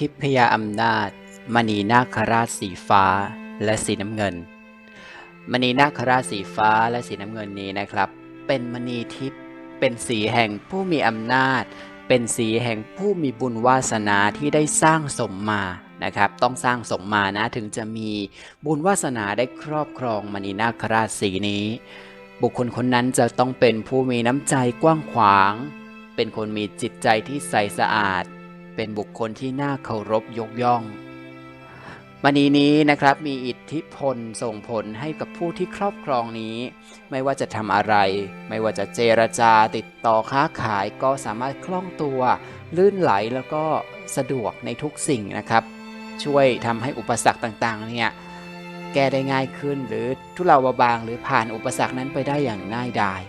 ทิพยาอำนาจ มณีนาคราชสีฟ้าและสีน้ำเงิน มณีนาคราชสีฟ้าและสีน้ำเงินนี้นะครับ เป็นมณีทิพย์เป็นสีแห่งผู้มีอำนาจ เป็นสีแห่งผู้มีบุญวาสนาที่ได้สร้างสมมานะครับ ต้องสร้างสมมานะถึงจะมีบุญวาสนาได้ครอบครองมณีนาคราชสีนี้ บุคคลคนนั้นจะต้องเป็นผู้มีน้ำใจกว้างขวาง เป็นคนมีจิตใจที่ใสสะอาด เป็นบุคคลที่น่าเคารพยกย่อง มณีนี้นะครับมีอิทธิพลส่งผลให้กับผู้ที่ครอบครองนี้ ไม่ว่าจะทำอะไร ไม่ว่าจะเจรจาติดต่อค้าขายก็สามารถคล่องตัวลื่นไหลแล้วก็สะดวกในทุกสิ่งนะครับ ช่วยทำให้อุปสรรคต่างๆเนี่ยแก้ได้ง่ายขึ้นหรือทุเลาเบาบาง หรือผ่านอุปสรรคนั้นไปได้อย่างง่ายดาย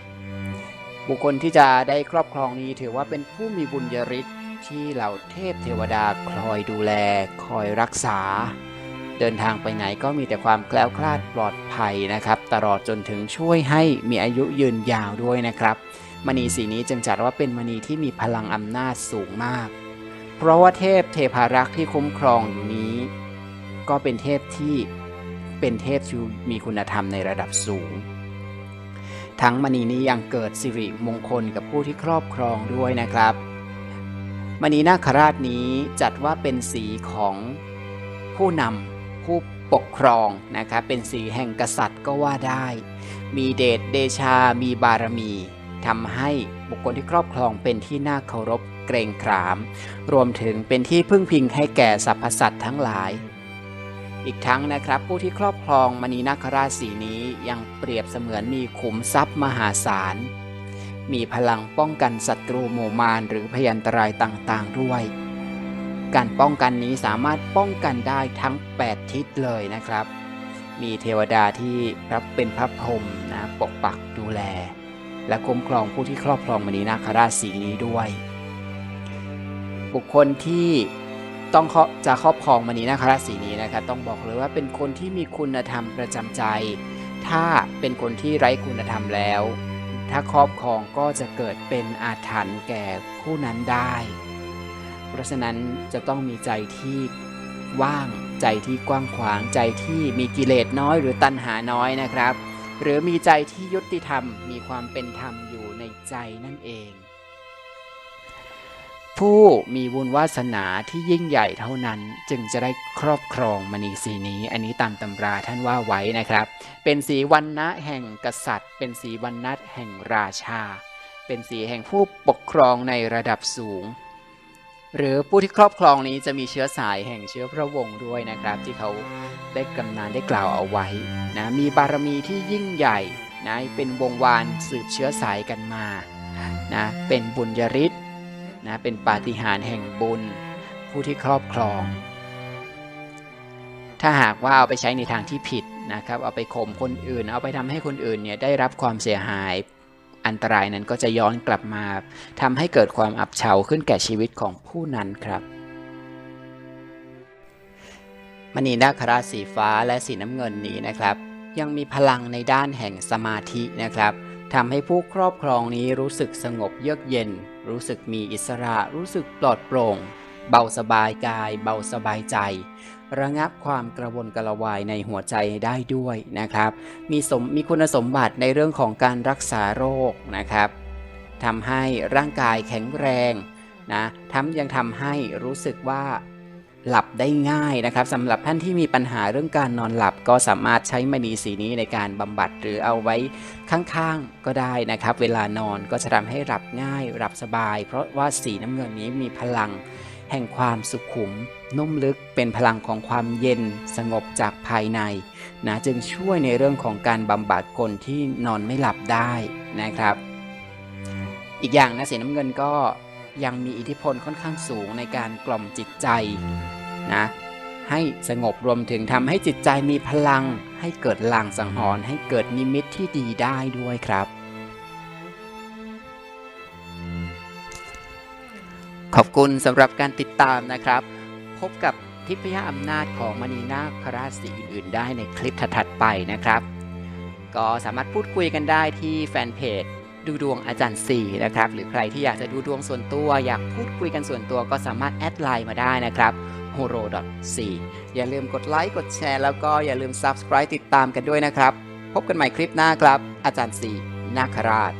บุคคลที่จะได้ครอบครองนี้ถือว่าเป็นผู้มีบุญยริศ ที่เหล่าเทพเทวดาคอยดูแล คอยรักษา เดินทางไปไหนก็มีแต่ความแคล้วคลาดปลอดภัยนะครับ ตลอดจนถึงช่วยให้มีอายุยืนยาวด้วยนะครับมณีสีนี้จึงจัดว่าเป็นมณีที่มีพลังอำนาจสูงมาก เพราะว่าเทพเทพารักษ์ที่คุ้มครองอยู่นี้ ก็เป็นเทพที่เป็นเทพที่มีคุณธรรมในระดับสูง ทั้งมณีนี้ยังเกิดสิริมงคลกับผู้ที่ครอบครองด้วยนะครับ มณีนาคราชนี้จัดว่าเป็นสีของผู้นำผู้ปกครองนะครับเป็นสีแห่งกษัตริย์ก็ว่าได้ มีเดชเดชา มีบารมีทำให้บุคคลที่ครอบครองเป็นที่น่าเคารพเกรงขาม รวมถึงเป็นที่พึ่งพิงให้แก่สรรพสัตว์ทั้งหลาย อีกทั้งนะครับผู้ที่ครอบครองมณีนาคราชสีนี้ยังเปรียบเสมือนมีขุมทรัพย์มหาศาล มีพลังป้องกันศัตรูหมู่มารหรือพยันตรายต่างๆด้วย การป้องกันนี้สามารถป้องกันได้ทั้ง 8 ทิศเลยนะครับ มีเทวดาที่รับเป็นพระพรหมนะปกปักดูแล และคุ้มครองผู้ที่ครอบครองมณีนาคราชสีนี้ด้วย บุคคลที่ต้องจะครอบครองมณีนาคราชสีนี้นะครับต้องบอกเลยว่าเป็นคนที่มีคุณธรรมประจำใจ ถ้าเป็นคนที่ไร้คุณธรรมแล้ว ถ้าครอบครองก็จะเกิดเป็นอาถรรพ์แก่ผู้นั้นได้ เพราะฉะนั้นจะต้องมีใจที่ว่างใจที่กว้างขวางใจที่มีกิเลสน้อยหรือตัณหาน้อยนะครับ หรือมีใจที่ยุติธรรมมีความเป็นธรรมอยู่ในใจนั่นเอง ผู้มีบุญวาสนาที่ยิ่งใหญ่เท่านั้นจึงจะได้ครอบครองมณีสีนี้ อันนี้ตามตำราท่านว่าไว้นะครับ เป็นสีวันนะแห่งกษัตริย์ เป็นสีวันนะแห่งราชา เป็นสีแห่งผู้ปกครองในระดับสูง หรือผู้ที่ครอบครองนี้จะมีเชื้อสายแห่งเชื้อพระวงศ์ด้วยนะครับ ที่เขาได้กำนานได้กล่าวเอาไว้นะมีบารมีที่ยิ่งใหญ่นะเป็นวงวานสืบเชื้อสายกันมานะเป็นบุญยริศ นะเป็นปาฏิหาริย์แห่งบุญ ผู้ที่ครอบครอง ถ้าหากว่าเอาไปใช้ในทางที่ผิดนะครับ เอาไปข่มคนอื่น เอาไปทำให้คนอื่นเนี่ยได้รับความเสียหายอันตรายนั้นก็จะย้อนกลับมาทำให้เกิดความอับเฉาขึ้นแก่ชีวิตของผู้นั้นครับมณีนาคราชสีฟ้าและสีน้ำเงินนี้นะครับ ยังมีพลังในด้านแห่งสมาธินะครับ ทำให้ผู้ครอบครองนี้รู้สึกสงบเยือกเย็น รู้สึกมีอิสระ รู้สึกปลอดโปร่ง เบาสบายกาย เบาสบายใจ ระงับความกระวนกระวายในหัวใจได้ด้วยนะครับ มีสมมีคุณสมบัติในเรื่องของการรักษาโรคนะครับทำให้ร่างกายแข็งแรงนะทำยังทำให้รู้สึกว่า หลับได้ง่ายนะครับสำหรับท่านที่มีปัญหาเรื่องการนอนหลับก็สามารถใช้มณีสีนี้ในการบำบัดหรือเอาไว้ข้างๆก็ได้นะครับ เวลานอนก็จะทำให้หลับง่ายหลับสบาย เพราะว่าสีน้ำเงินนี้มีพลัง แห่งความสุขุม นุ่มลึกเป็นพลังของความเย็นสงบจากภายในนะจึงช่วยในเรื่องของการบำบัดคนที่นอนไม่หลับได้นะครับ อีกอย่างนะสีน้ำเงินก็ยังมีอิทธิพลค่อนข้างสูงในการกล่อมจิตใจ นะให้สงบรวมถึงทำให้จิตใจมีพลัง ให้เกิดลางสังหรณ์ให้เกิดนิมิตที่ดีได้ด้วยครับ ขอบคุณสำหรับการติดตามนะครับ พบกับทิพยอำนาจของมณีนาคราชสีอื่นๆ ได้ในคลิปถัดๆไปนะครับ ก็สามารถพูดคุยกันได้ที่แฟนเพจดูดวงอาจารย์4นะครับ หรือใครที่อยากจะดูดวงส่วนตัว อยากพูดคุยกันส่วนตัวก็สามารถแอดไลน์มาได้นะครับ h o r o c อย่าลืมกดไลค์กดแชร์แล้วก็อย่าลืม Subscribe ติดตามกันด้วยนะครับ พบกันใหม่คลิปหน้าครับ อาจารย์สีนาคราช